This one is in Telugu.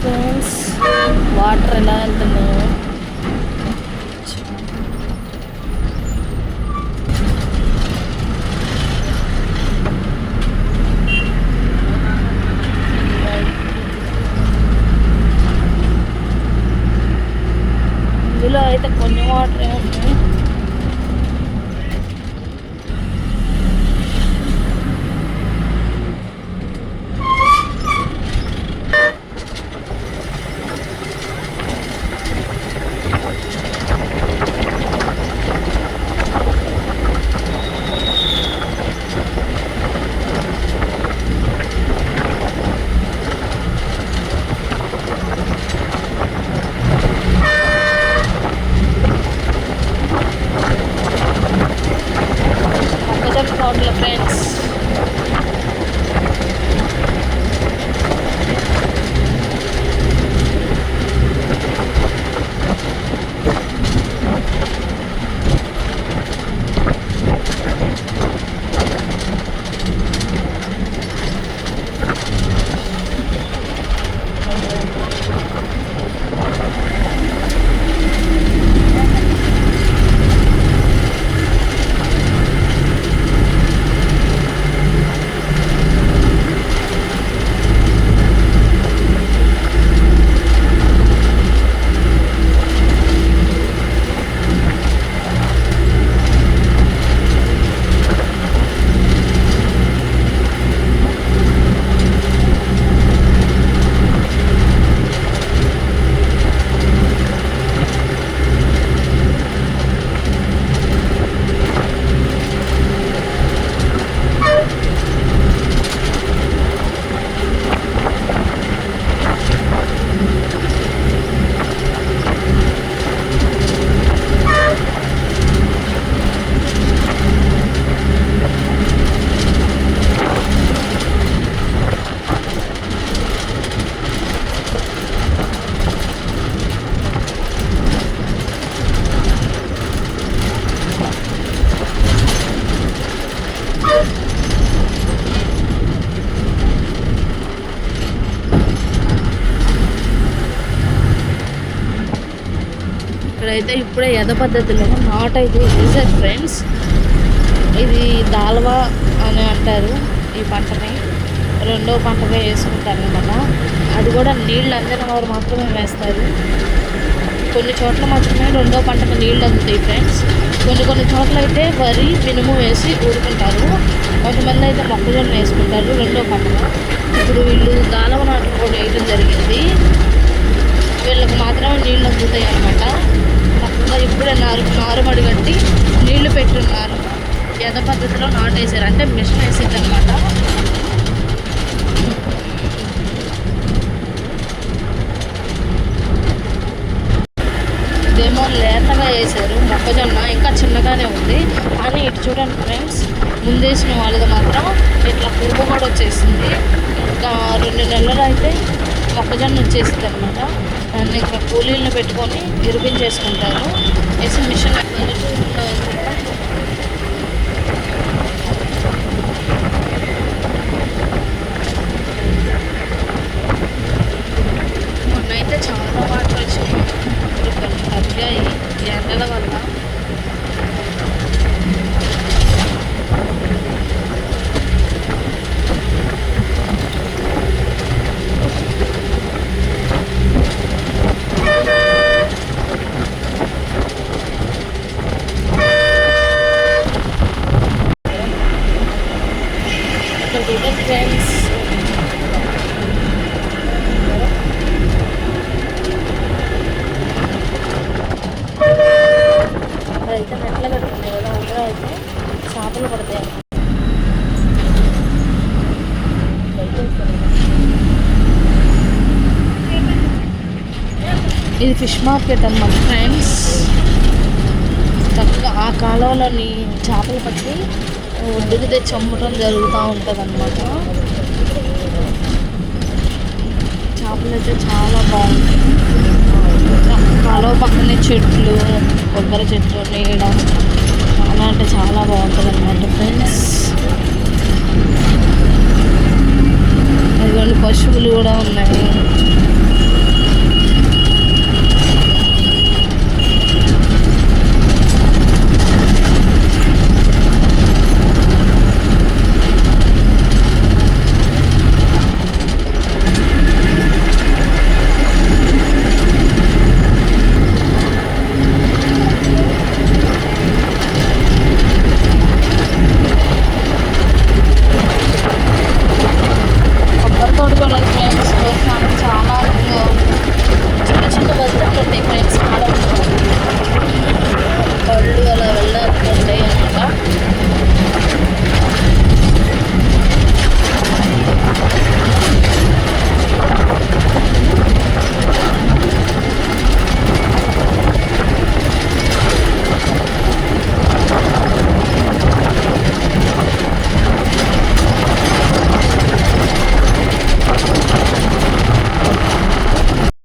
ஃப்ரெண்ட்ஸ் வாட்டர் எல்லாம் எழுதணும் అయితే ఇప్పుడే యథ పద్ధతిలో నాట్ అయితే వేసారు ఫ్రెండ్స్ ఇది దాల్వా అని అంటారు ఈ పంటని. రెండో పంటగా వేసుకుంటారు అనమాట అది కూడా నీళ్ళు అందిన వారు మాత్రమే వేస్తారు. కొన్ని చోట్ల మాత్రమే రెండో పంటకు నీళ్ళు అందుతాయి ఫ్రెండ్స్ కొన్ని కొన్ని చోట్ల అయితే వరి మినుము వేసి ఊరుకుంటారు. కొంతమంది అయితే మొక్కజొన్న వేసుకుంటారు రెండో పంటగా. ఇప్పుడు వీళ్ళు దానవ నాటు కూడా వేయడం జరిగింది వీళ్ళకి మాత్రమే నీళ్ళు అందుతాయి అనమాట చక్కగా నారు నారుమడి కట్టి నీళ్ళు పెట్టున్నారు. యథ పద్ధతిలో నాటేశారు అంటే మిషన్ వేసింది అనమాట ఇదేమో లేతగా వేశారు. మొక్కజొన్న ఇంకా చిన్నగానే ఉంది. కానీ ఇటు చూడండి ఫ్రెండ్స్ ముందేసిన వాళ్ళది మాత్రం ఇట్లా పురుగు కూడా వచ్చేసింది. ఇంకా రెండు నెలలు అయితే మొక్కజొన్న వచ్చేసింది అనమాట దాన్ని ఇక్కడ కూలీలను పెట్టుకొని ఇరిపించేసుకుంటారు వేసి మిషన్ మొన్నైతే చాలా వాటర్ వచ్చినాయి ఇప్పుడు కొన్ని తగ్గాయి ఈ ఎండల వల్ల ఇక్కడ చూడండి ఫ్రెండ్స్ అదైతే మెట్ల కట్టుకున్నాయి కదా అందులో అయితే చేపలు పడతాయి ఇది ఫిష్ మార్కెట్ అన్నమాట ఫ్రెండ్స్. చక్కగా ఆ కాలంలోని చేపలు పట్టి ఒడ్డుకు తెచ్చి అమ్మటం జరుగుతూ ఉంటుంది అనమాట చేపలు అయితే చాలా బాగుంటాయి. కాలువ పక్కనే చెట్లు కొబ్బరి చెట్లు నీడ చాలా అంటే చాలా బాగుంటుంది అనమాట ఫ్రెండ్స్. అదిగోండి పశువులు కూడా ఉన్నాయి.